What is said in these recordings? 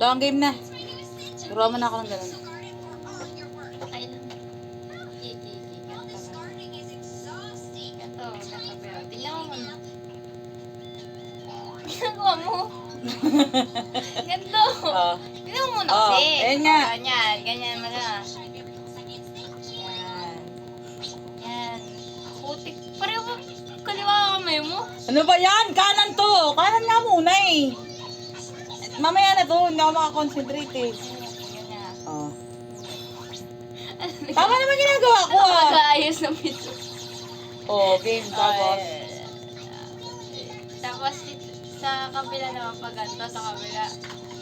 Long game na. Turuan mo na ako ng ganun. Ginagawa mo. Ganto. Oh. Tingnan mo muna Oh, kasi. nga. Oh, Ganyan, ganyan mo na. Yan. Yan. Putik. Pareho. Kaliwa ka kamay mo. Ano ba yan? Kanan to. Kanan nga muna eh. Mamaya na to. Hindi ako makakonsentrate eh. Oh. Tama naman ginagawa ko Ano ah. mag-aayos ng pito? Oh, game. Tapos. Tapos sa kabila naman pag ganito sa kabila.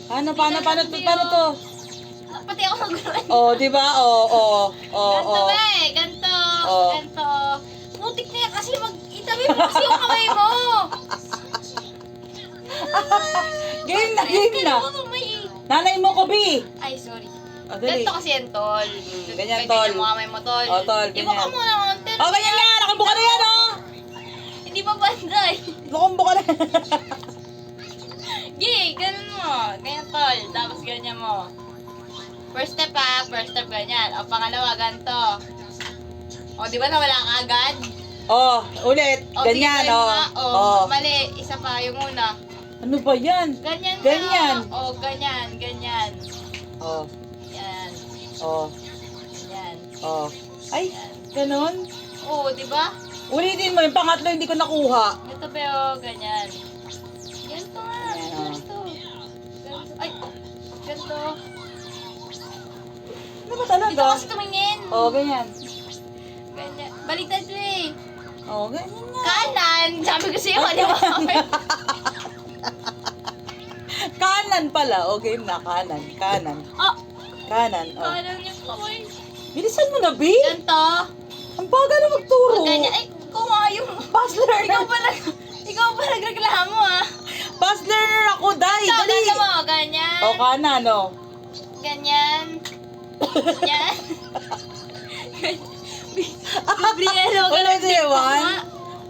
Paano, paano, paano to? Paano to? Pati ako naguluhan. Oh, di ba? Oh, oh, oh, ganto oh. ba eh, ganto, Oh. ganto. Putik na yan kasi mag itabi mo kasi yung kamay mo. Game na, game na. Mo. Nanay mo ko, Bi. Ay, sorry. Oh, dali. Ganto kasi yan, tol. ganyan, Ganyan tol. mo kamay mo, tol. Oh, tol, Iba ka ganyan. muna, konti. Oh, ganyan nga. Nakabuka na yan, oh. Hindi pa banday. Lukumbo ka na. Gay, ganun mo. Ganyan, tol. Tapos ganyan mo. First step ha, first step ganyan. O pangalawa, ganito. O, di ba nawala ka agad? oh, ulit. O, Ganyan, sige, oh. nga. O, Oh. mali. Isa pa, yung una. Ano ba yan? Ganyan Ganyan. na. O, ganyan, ganyan. Oh, Yan, oh, yan. oh. Ay, Yan. ganun. O, di ba? Ulitin mo, yung pangatlo hindi ko nakuha. Ito ba o, ganyan. Ganito nga. Ayan, o. Ganito. Ganito. Ay, ganito. Ano ba Dito talaga? kasi tumingin. Oh, ganyan. Ganyan. Baliktad eh. Oh, ganyan nga. Kanan! Sabi ko sa'yo, di ba? Kanan pala. Oh, game na. Kanan. Kanan. oh, Kanan. Oh. kanan yung kamay. Bilisan mo na, B. Ganito. Ang bagal na magturo. O, ganyan. Ay, kung nga yung... Fast Ikaw learner. pa nag... Ikaw pa nagreklamo ah. Fast learner ako, Day. Ito, Dali. ganyan mo. Ganyan. Oh, kanan, oh. Ganyan. Ganyan. Gabrielo, Ulit, eh. One.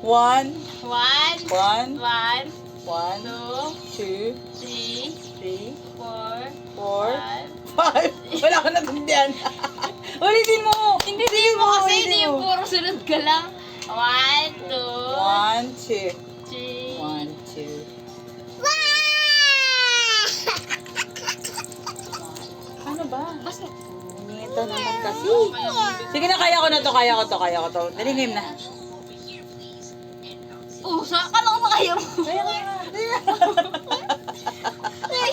One. One. One. One. One. Two. Two. Three. Five. Wala ka natindihan. Ulitin mo. Hindi mo kasi ulitin hindi yung mo. puro sunod ka lang. One, two, One, two. three. One, two. Ano ba? Basta. Nito naman kasi. Sige na, kaya ko na to, kaya ko to, kaya ko to. Dali game na. Oh, sa kala ko ba kayo? Kaya ko na.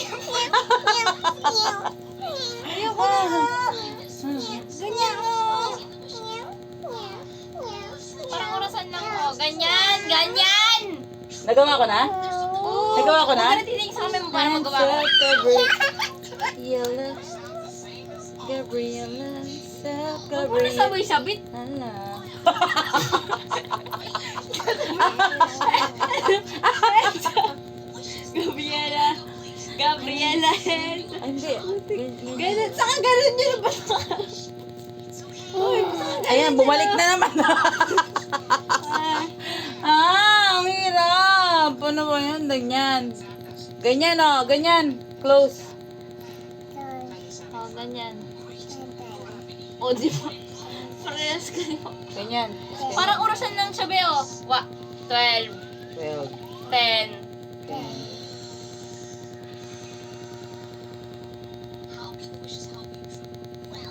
Nagawa ko na? Oh, Nagawa ko na? Huwag ka na tinig sa amin mo para magawa ko. Gabriela. Gabriela. Huwag mo na sabay-sabit. Hala. Gabriela. Gabriela. Hindi. Ganun. Saka ganun yun ba? Ayan, bumalik na naman. Ah, ang hirap. Ano ba yan? Ganyan. Ganyan, oh. Ganyan. Close. Oh, ganyan. O, di ba? Parehas kayo. Ganyan. Parang orasan lang siya, Beo. Wa, 12, 12. 10.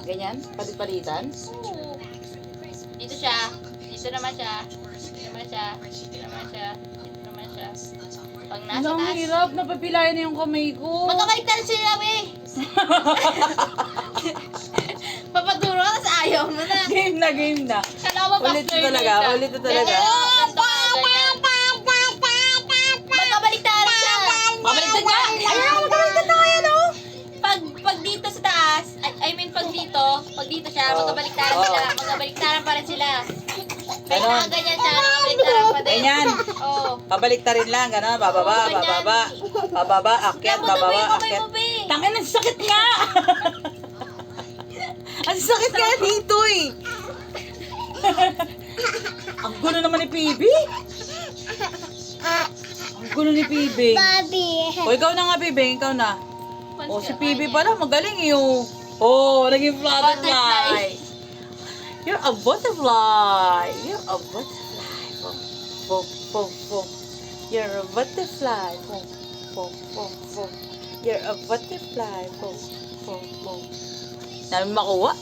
Ganyan? Palit-palitan? Oo. Dito siya. Dito naman siya. Dito naman siya. Dito naman siya. Dito naman siya. Pag nasa ang taas. hirap. Napapilayan na yung kamay ko. Magkabaliktad sila, Be. Papaturo ka, tapos ayaw mo na. game na, game na. Kala ko Ulit learner talaga, ka? ulit talaga. Ganyan, ganito ka, ganyan. Magkabaliktad siya. Na kaya, no? Pag, pag dito sa taas, I, I mean pag dito, pag dito siya, Oh. magkabaliktaran Oh. sila. Magkabaliktaran pa rin sila. Kaya Ganon. nakaganyan siya. Ganyan. Oo. Pabalik-tarin lang, gano'n. Bababa, bababa. Bababa, akyat, bababa, akyat. Tangin, ang sakit nga! ang sakit nga dito eh! ang gulo naman ni PB! Ang gulo ni PB. Bobby. O, ikaw na nga, PB. Ikaw na. Oh, si PB pala, magaling yung. Oh, naging. Butterfly. You're a butterfly. You're a butterfly. Boom, boom, boom. You're a butterfly. Boom, boom, boom, boom. You're a butterfly. Boom, boom, boom. Dami makuha.